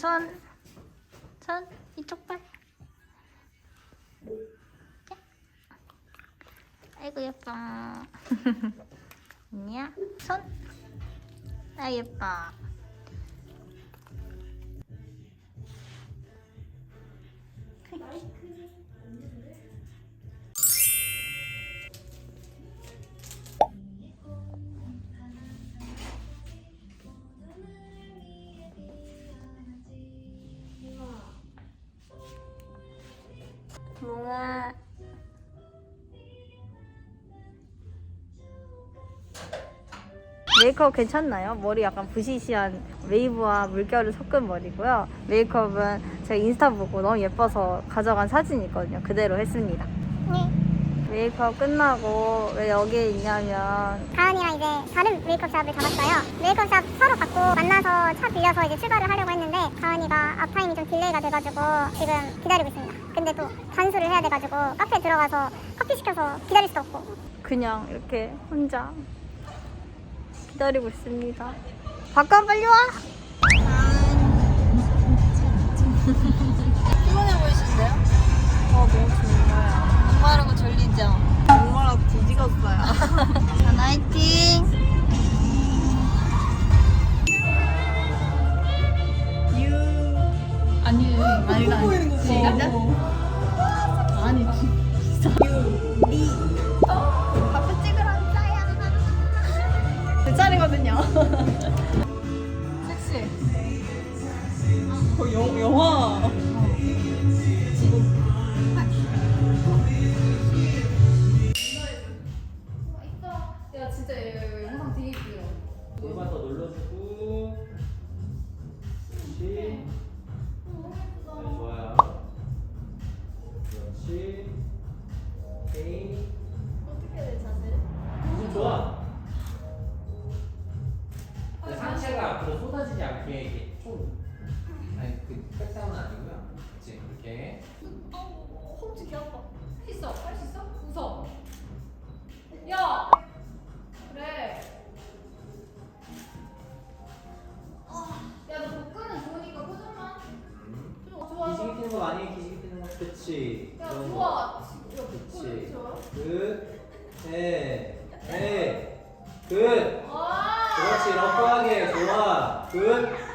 손. 손 이쪽 발. 자. 아이고 예뻐. 언니야 손. 아 예뻐. 메이크업 괜찮나요? 머리 약간 부시시한 웨이브와 물결을 섞은 머리고요. 메이크업은 제가 인스타 보고 너무 예뻐서 가져간 사진이 있거든요. 그대로 했습니다. 메이크업 끝나고 왜 여기에 있냐면 가은이랑 이제 다른 메이크업 샵을 잡았어요. 메이크업 샵 서로 받고 만나서 차 빌려서 이제 출발을 하려고 했는데 가은이가 앞타임이 좀 딜레이가 돼가지고 지금 기다리고 있습니다. 근데 또 단수를 해야 돼가지고 카페 들어가서 커피 시켜서 기다릴 수도 없고 그냥 이렇게 혼자 기다리고 있습니다. 바꿔 빨리 와. 피곤해 보이시는데요? 어 너무 좋네 섹시해 어, 영, 영화. 그 백다운 아니고요. 그렇지 그렇게. 어, 홈즈 개 아파 했어. 할 수 있어? 웃어. 야! 그래. 야 너 복근은 좋으니까 표정만. 음. 좀 좋아 기지개 피는 거해 기지개 피는 거. 그렇지 야 그런 거. 좋아 야 복근 그렇지 좋아? 굿 네. 네. 굿 와. 그렇지 러프하게. 좋아. 굿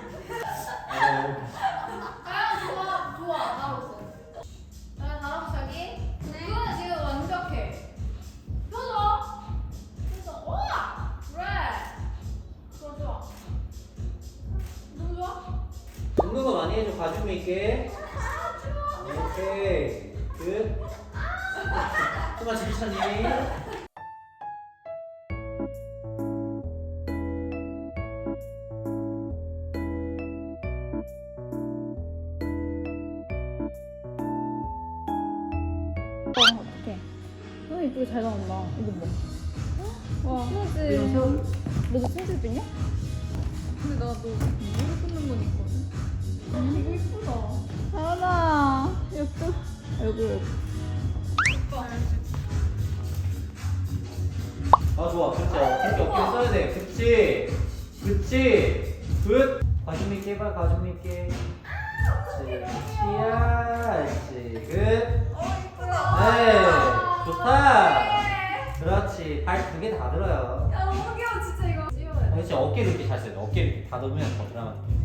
해줘 가죽 있게 오케이 굿 좀만 천천히 어떡해. 너무 이쁘게 잘 나온다. 이거 뭐. 와. 스무즈. 너도 스무즈 뺐냐? 근데 나너 아이고. 아 좋아. 그렇지 그렇게 어깨 써야 돼. 그렇지 그렇지 굿. 가죽 있게 해봐 가죽 있게 그렇지 굿. 네, 좋다. 그렇지. 발 두 개 다 들어요. 야 너무 귀여워 진짜 이거. 진짜 어깨를 이렇게 잘 써야 돼. 어깨를 이렇게 닫으면 더 드라마. 하지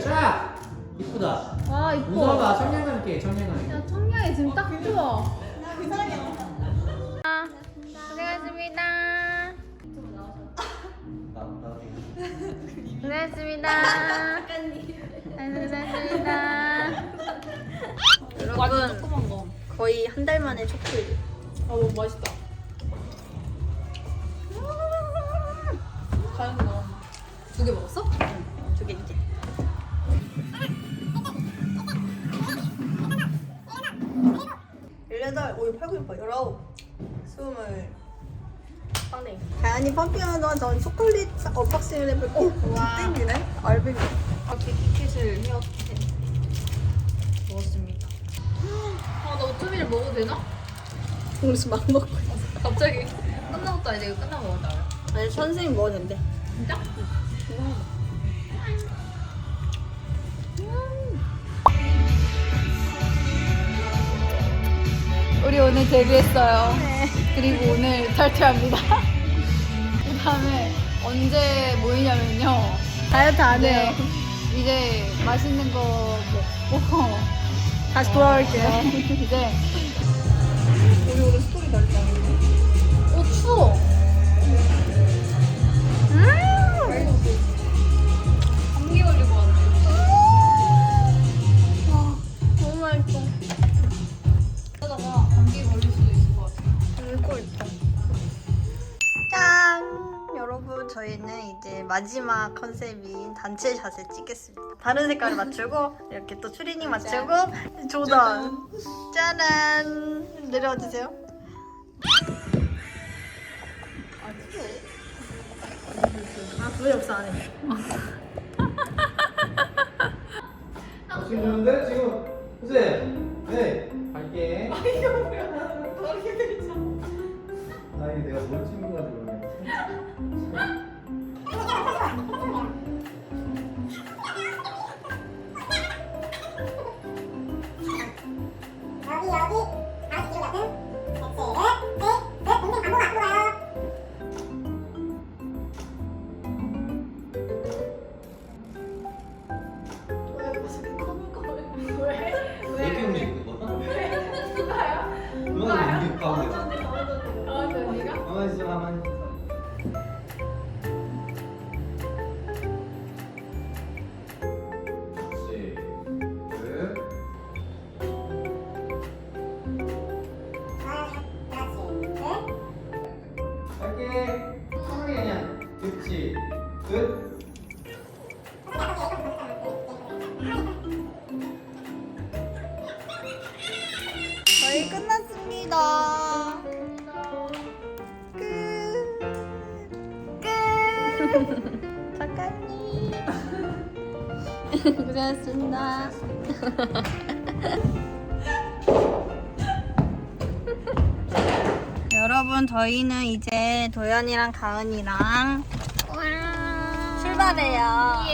쫙. 이쁘다. 와, 이뻐. 웃어봐. 청량감 있게 청량감 있게. 야, 청량 우와. 고생하셨습니다. 나, 나. 고생하셨습니다. 고생하셨습니다. 여러분 조그만 거. 거의 한 달 만에 초콜릿. 아 너무 맛있다. 육팔, 열아홉, 스물. 빵네. 가연이 펌핑하는 동안 전 초콜릿 언박싱을 해볼게요. 와. 땡기네. 알백이. 이렇게 키킷을 헤어스테 먹었습니다. 아, 나 오트밀 먹어도 되나? 지금 막 먹고 있어. 갑자기 끝나고 이제 이거 끝나고 먹었다. 아니, 선생님 된대. 진짜? 우 오늘 데뷔했어요. 그리고 오늘 탈퇴합니다. 그 다음에 언제 모이냐면요. 다이어트 안 네. 해요. 이제 맛있는 거 먹고 다시 돌아올게요. 이제 우리 오늘 스토리 달자. 오 추워. 저희는 이제 마지막 컨셉인 단체 샷을 찍겠습니다. 다른 색깔 맞추고, 이렇게 또 추리닝 맞추고, 조던. 짜란! 내려와 주세요. 아, 불이 없어, 안 해. 지금 지금 선생 작가님. 고생하셨습니다. 여러분, 저희는 이제 도연이랑 가은이랑 출발해요.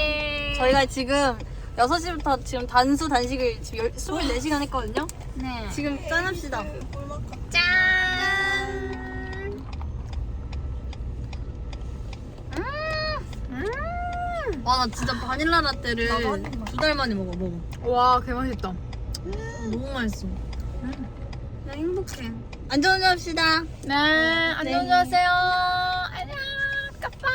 저희가 지금 6시부터 지금 단수 단식을 지금 24시간 했거든요. 네. 지금 짠합시다. 짠! 음! 와, 나 진짜 바닐라 라떼를 두달 만에 먹어, 먹어. 와, 개맛있다. 너무 맛있어. 나 행복해. 안전운전 합시다. 네, 안녕히 가세요. 안녕. 까빠.